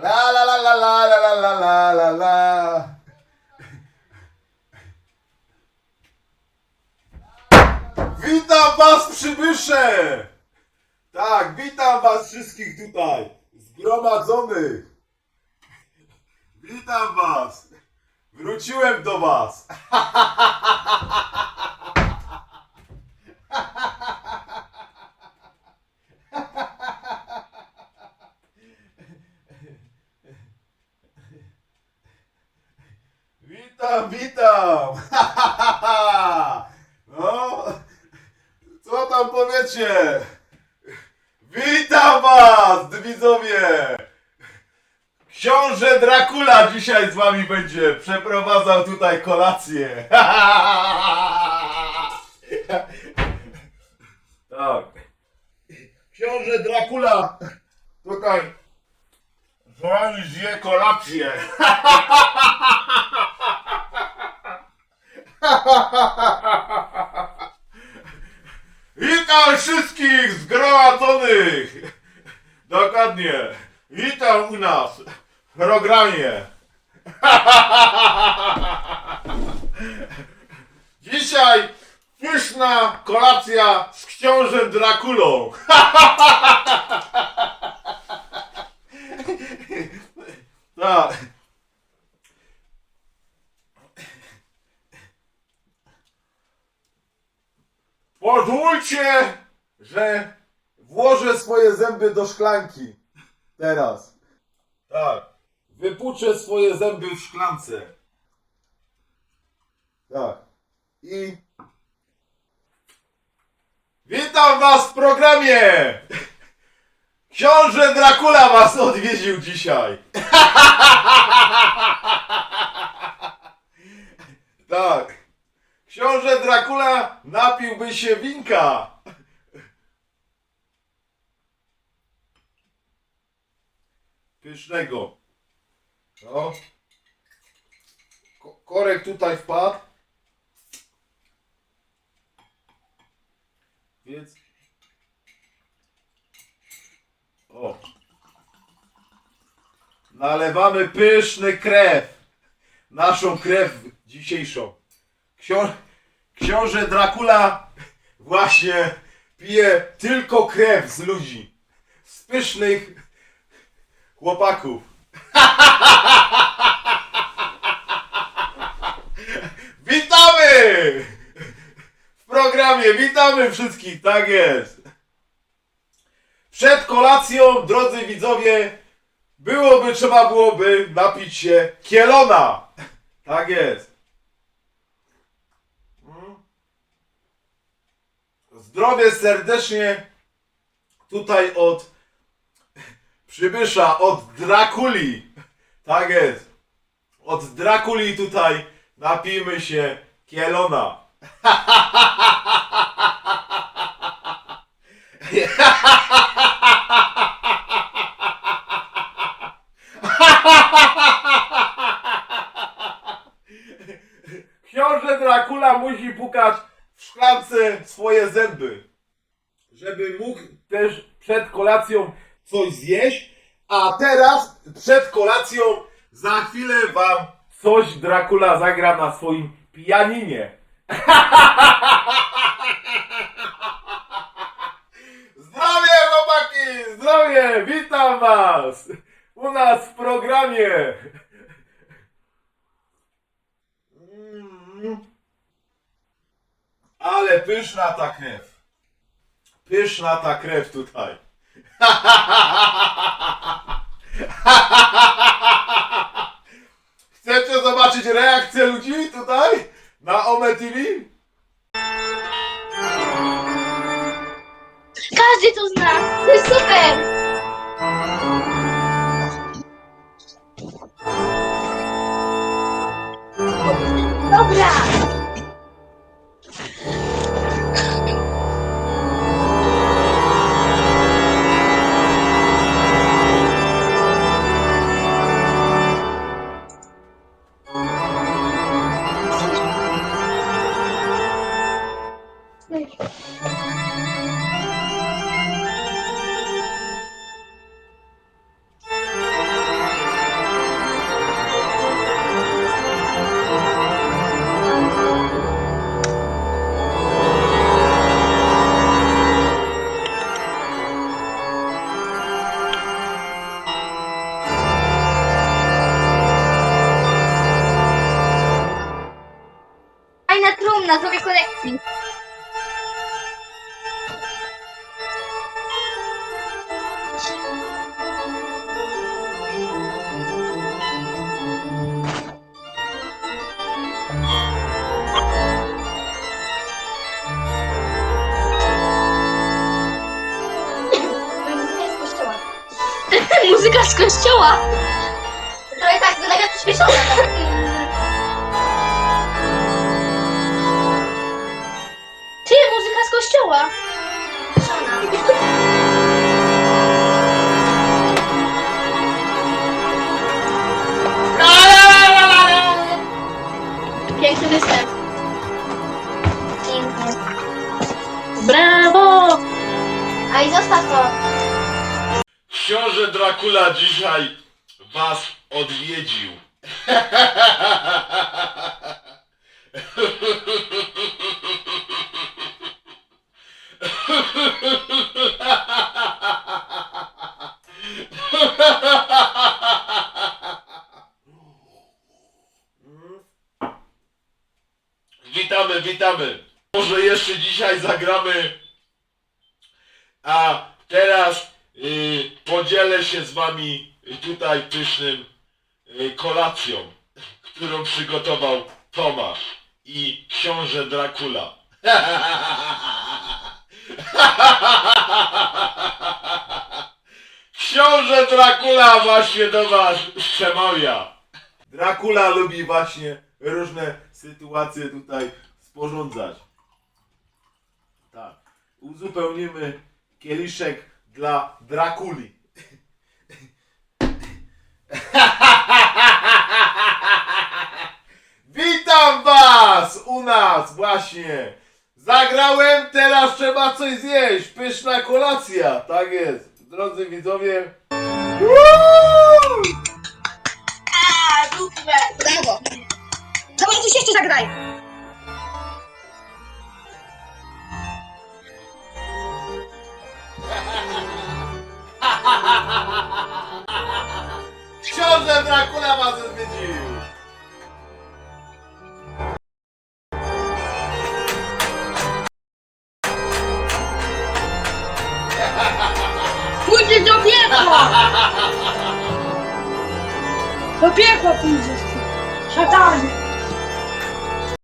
La la la la la la la la la la. Witam was przybysze! Tak, witam was wszystkich tutaj, zgromadzonych. Witam was. Wróciłem do was. Witam, witam! No, co tam powiecie? Witam was, widzowie! Książę Dracula dzisiaj z wami będzie przeprowadzał tutaj kolację. Tak. Książę Dracula tutaj z wami zje kolację. Witam wszystkich zgromadzonych! Dokładnie. Witam u nas w programie. Dzisiaj pyszna kolacja z książę Drakulą. Tak. Pozwólcie, że włożę swoje zęby do szklanki. Teraz. Tak. Wypuczę swoje zęby w szklance. Tak. I. Witam Was w programie! Książę Dracula Was odwiedził dzisiaj. tak. Książę Dracula napiłby się winka. Pysznego. No. Ko- korek tutaj wpadł. Więc. O. Nalewamy pyszny krew. Naszą krew dzisiejszą. Ksią... Książę Dracula właśnie pije tylko krew z ludzi. Z pysznych chłopaków. Witamy! W programie witamy wszystkich, tak jest. Przed kolacją, drodzy widzowie, byłoby, trzeba byłoby napić się kielona. Tak jest. Zdrowie serdecznie tutaj od przybysza, od Drakuli. Tak jest. Od Drakuli tutaj napijmy się kielona. Książę Dracula musi pukać w szklance swoje zęby, żeby mógł też przed kolacją coś zjeść, a teraz przed kolacją za chwilę wam coś Dracula zagra na swoim pianinie. Zdrowie chłopaki, zdrowie, witam was u nas w programie. Pyszna ta krew. Pyszna ta krew tutaj. Chcecie zobaczyć reakcję ludzi tutaj na Ome TV? Każdy to zna! To jest super! Dobra! Na drogę kolekcji. Muzyka z kościoła. Trochę tak, wylega przyspieszona. Piękny występ. Pięknie. Brawo! A i zostaw to. Książę Dracula dzisiaj was odwiedził. Witamy, witamy. Może jeszcze dzisiaj zagramy. A teraz y, podzielę się z wami tutaj pysznym y, kolacją, którą przygotował Tomasz i książę Dracula. Książę Dracula właśnie do was przemawia. Dracula lubi właśnie różne sytuacje tutaj sporządzać. Tak. Uzupełnimy kieliszek dla Drakuli. Witam was u nas właśnie. Zagrałem, teraz trzeba coś zjeść. Pyszna kolacja. Tak jest. Drodzy widzowie. Woo! Brawo. Coś jeszcze zagraj. Książę Dracula was. Pójdziesz do piekła. Do piekła pójdziesz. Szatanie.